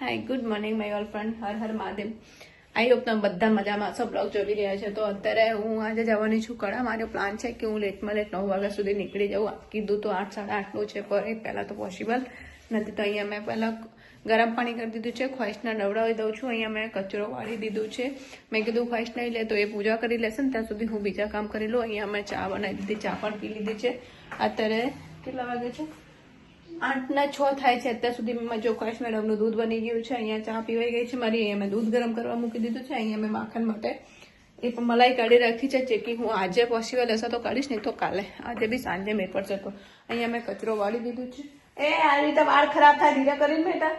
Hi good morning my all friend Har Har Mahadev I hope તમે બધા મજામાં છો. બ્લોગ જોઈ રહ્યા છે. તો અત્યારે હું આજે જવાની છું કડા મારો પ્લાન છે કે હું લેટમાં લેટ નવ વાગ્યા સુધી નીકળી જાઉં. કીધું તો આઠ, સાડા આઠનું છે પર. એ પહેલાં તો પોસિબલ નથી તો અહીંયા મેં પહેલાં ગરમ પાણી કરી દીધું છે. ખ્વાઇશના નવડાવી દઉં છું. અહીંયા મેં કચરો વાળી દીધું છે. મેં કીધું ખ્વાઇશ નહીં લે તો એ પૂજા કરી લેશે ને ત્યાં સુધી હું બીજા કામ કરી લઉં. અહીંયા મેં ચા બનાવી દીધી. ચા પણ પી લીધી છે. અત્યારે કેટલા વાગે છે? આઠના છ થાય છે. અત્યાર સુધી મેં કશ મેડમનું દૂધ બની ગયું છે. અહીંયા ચા પીવાઈ ગઈ છે મારી. અહીંયા મેં દૂધ ગરમ કરવા મૂકી દીધું છે. અહીંયા મેં માખણ માટે એ પણ મલાઈ કાઢી રાખી છે. જે કે હું આજે પોસિબલ હશે તો કાઢીશ, નહીં તો કાલે. આજે બી સાંજે મેં પડશે તો અહીંયા મેં કચરો વાળી દીધું છે. એ, આ રીતે વાળ ખરાબ થાય ધીરે કરીને બેટા.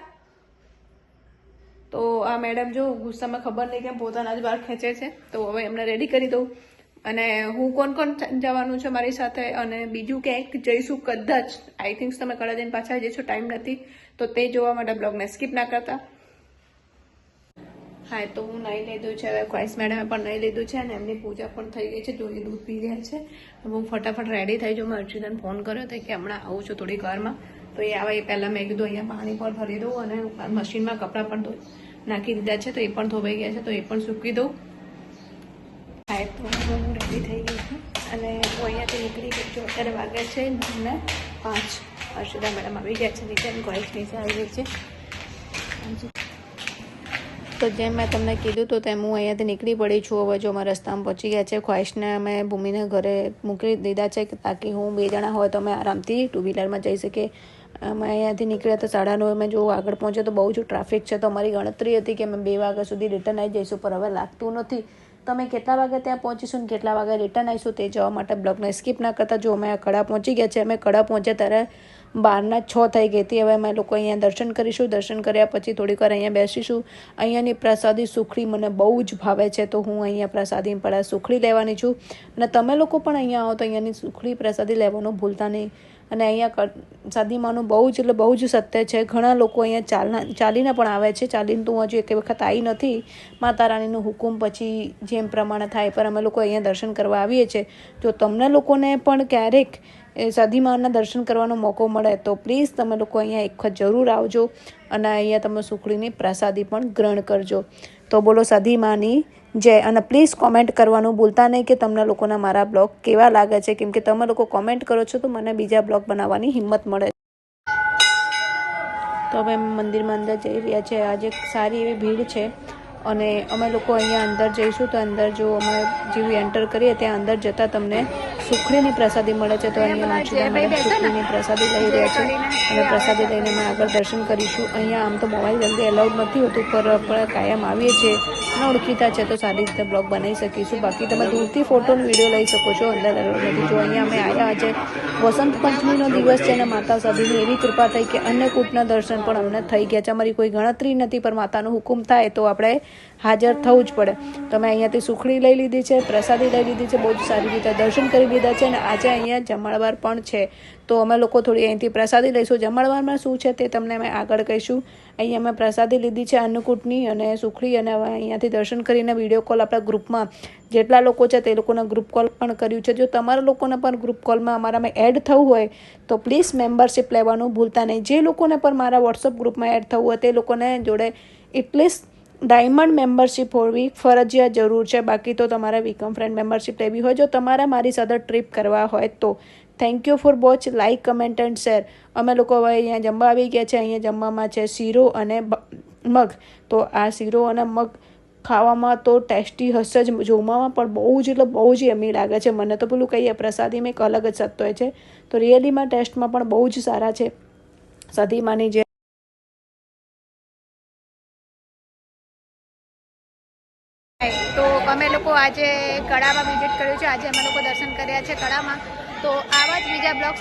તો આ મેડમ જો ગુસ્સામાં ખબર નહીં કેમ પોતાના જ વાળ ખેંચે છે. તો હવે એમને રેડી કરી દઉં. અને હું કોણ કોણ જવાનું છે મારી સાથે? અને બીજું ક્યાંક? જઈશું કદાચ. આઈ થિંક તમે કડા જઈને પાછા જઈશું, ટાઈમ નથી. તો તે જોવા માટે બ્લોગને સ્કીપ ના કરતા. હા તો હું નહીં લીધું છે. હવે ક્વાઇસ મેડમે પણ નહીં લીધું છે અને એમની પૂજા પણ થઈ ગઈ છે. જો એ દૂધ પી રહ્યા છે. હું ફટાફટ રેડી થઈ જો મેં અર્ચિતાને ફોન કર્યો હતો કે હમણાં આવું છું થોડી વારમાં. તો એ આવે એ પહેલાં મેં કીધું અહીંયા પાણી પણ ભરી દઉં અને મશીનમાં કપડાં પણ ધોઈ નાખી દીધા છે. તો એ પણ ધોવાઈ ગયા છે. તો એ પણ સૂકી દઉં. હા તો રેડી થઈ ગઈ છું. અને હું અહીંયાથી નીકળી ગઈ છું અત્યારે વાગે છે મને પાંચ. હર્ષિતા મેડમ આવી ગયા છે નીચે ગોઈસ નીચે આવી ગઈ છે. તો જેમ મેં તમને કીધું તો તેમ હું અહીંયાથી નીકળી પડી છું. હવે જો અમારા રસ્તામાં પહોંચી ગયા છે, ખ્વાહિશને અમે ભૂમિને ઘરે મૂકી દીધા છે તાકી હું બે જણા હોય તો અમે આરામથી ટુ વ્હીલરમાં જઈ શકીએ. અમે અહીંયાથી નીકળ્યા તો સાડા નવે મેં જો આગળ પહોંચ્યો તો બહુ જ ટ્રાફિક છે. તો અમારી ગણતરી હતી કે અમે બે વાગ્યા સુધી રિટર્ન આવી જઈશું, પણ હવે લાગતું નથી. તમે કેટલા વાગે ત્યાં પહોંચીશું ને કેટલા વાગે રિટર્ન આવીશું તે જવા માટે બ્લોગને સ્કીપ ના કરતા. જો અમે કડા પહોંચી ગયા છે, અમે કડા પહોંચ્યા ત્યારે બારના છ થઈ ગઈ હતી. હવે અમે લોકો અહીંયા દર્શન કરીશું. દર્શન કર્યા પછી થોડીક વાર અહીંયા બેસીશું. અહીંયાની પ્રસાદી સુખડી મને બહુ જ ભાવે છે, તો હું અહીંયા પ્રસાદી પહેલાં સુખડી લેવાની છું. અને તમે લોકો પણ અહીંયા આવો તો અહીંયાની સુખડી પ્રસાદી લેવાનું ભૂલતા નહીં. અને અહીંયા સાદીમાનું બહુ જ, એટલે બહુ જ સત્ય છે. ઘણા લોકો અહીંયા ચાલના, ચાલીને પણ આવે છે. ચાલીને તો હું હજુ એક વખત આવી નથી. માતા રાણીનું હુકુમ પછી જેમ પ્રમાણે થાય પર અમે લોકો અહીંયા દર્શન કરવા આવીએ છીએ. જો તમને લોકોને પણ ક્યારેક એ સાધીમાના દર્શન કરવાનો મોકો મળે, તો પ્લીઝ તમે લોકો અહીંયા એક વખત જરૂર આવજો અને અહીંયા તમે સુખડીની પ્રસાદી પણ ગ્રહણ કરજો. તો બોલો સાધીમાની જય. અને પ્લીઝ કોમેન્ટ કરવાનું ભૂલતા નહીં કે તમને લોકોના મારા બ્લોગ કેવા લાગે છે. કેમ કે તમે લોકો કોમેન્ટ કરો છો તો મને બીજા બ્લોગ બનાવવાની હિંમત મળે તો હવે મંદિરમાં અંદર જઈ રહ્યા છે. આજે સારી એવી ભીડ છે. અને અમે લોકો અહીંયા અંદર જઈશું તો અંદર જો અમે જેવી એન્ટર કરીએ ત્યાં અંદર જતાં તમને સુખડીની પ્રસાદી મળે છે તો અહીંયા સુખડીની પ્રસાદી લઈ રહ્યા છે. અને પ્રસાદી લઈને અમે આગળ દર્શન કરીશું. અહીંયા આમ તો મોબાઈલ જલ્દી એલાઉડ નથી હોતું પર આપણે કાયમ આવીએ છીએ. અને ઓળખીતા છે તો સારી રીતે બ્લોગ બનાવી શકીશું. બાકી તમે દૂરથી ફોટોનો વીડિયો લઈ શકો છો અંદર એલાઉડ નથી. જો અહીંયા અમે આવ્યા છે વસંત પંચમીનો દિવસ છે અને માતા સાધુની એવી કૃપા થઈ કે અન્નકૂટના દર્શન પણ અમને થઈ ગયા છે. અમારી કોઈ ગણતરી નથી પણ માતાનો હુકુમ થાય તો આપણે હાજર થવું જ પડે. તમે અહીંયાથી સુખડી લઈ લીધી છે, પ્રસાદી લઈ લીધી છે, બહુ જ સારી રીતે દર્શન કરી લીધા છે અને આજે અહીંયા જમણવાર પણ છે. તો અમે લોકો થોડી અહીંથી પ્રસાદી લઈશું. જમણવારમાં શું છે તે તમને અમે આગળ કહીશું. અહીંયા અમે પ્રસાદી લીધી છે અન્નકૂટની અને સુખડી અને હવે અહીંયાથી દર્શન કરીને વીડિયો કોલ આપણા ગ્રુપમાં જેટલા લોકો છે તે લોકોના ગ્રુપ કોલ પણ કર્યું છે. જો તમારા લોકોને પણ ગ્રુપ કોલમાં અમારામાં એડ થવું હોય, તો પ્લીઝ મેમ્બરશીપ લેવાનું ભૂલતા નહીં. જે લોકોને પણ મારા વોટ્સઅપ ગ્રુપમાં એડ થવું હોય, તે લોકોને જોડે એટલીસ્ટ ડાયમંડ મેમ્બરશિપ હોવી ફરજિયાત જરૂર છે. બાકી તો તમારે વીકમ ફ્રેન્ડ મેમ્બરશિપ લેવી હોય જો તમારે મારી સાથે ટ્રીપ કરવા હોય તો. Thank you for watch like comment and share અમે લોકો હવે અહીંયા જમવા આવી ગયા છે. અહીંયા જમવામાં છે શીરો અને મગ. તો આ શીરો અને મગ ખાવામાં તો ટેસ્ટી હશે જ. જોવામાં પણ બહુ જ એટલે બહુ જ યમી લાગે છે. મને તો પેલું કહીએ પ્રસાદીમાં એક અલગ જ સત્તો હોય છે. તો રિયલીમાં ટેસ્ટમાં પણ બહુ જ સારા છે. સદીમાની જે તો અમે લોકો આજે કળામાં વિઝિટ કર્યું છે. આજે અમે લોકો દર્શન કર્યા છે કળામાં. તો આવા જ બીજા બ્લોગ